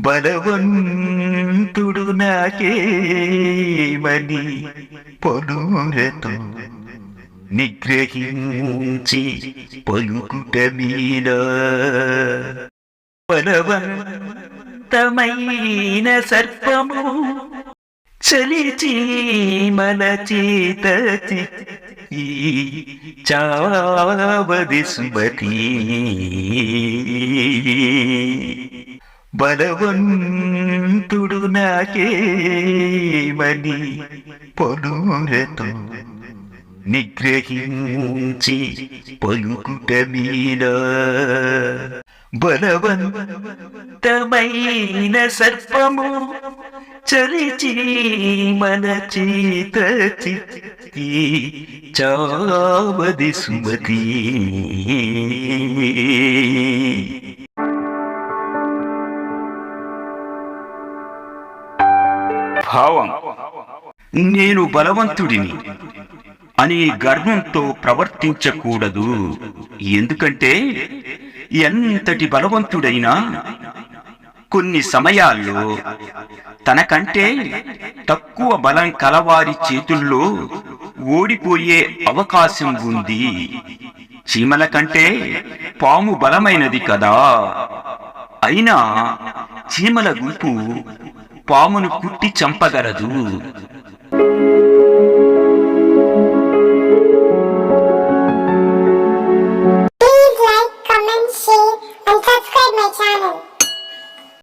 బలవంతుడు నాకేమని పలురతో నిగ్రహించి పలుకుట మీద బలవంతమైన సర్పము చలిచి మన చేత చావది సుమతి. బలవంతుడు నాకేమని పలురతో నిగ్రహించి పలుకుట మీద. బలవంతమైన సర్పము చలిచి మన చేత చిత్తి చావది సుమతి. భావం. నేను బలవంతుడిని. అని గర్వంతో ప్రవర్తించకూడదు. ఎందుకంటే ఎంతటి బలవంతుడైనా కొన్ని సమయాల్లో తనకంటే తక్కువ బలం కలవారి చేతుల్లో ఓడిపోయే అవకాశం ఉంది. చీమల కంటే పాము బలమైనది కదా. అయినా చీమల గుంపు పామును కుట్టి చంపగలదు Please like, comment, share and subscribe my channel.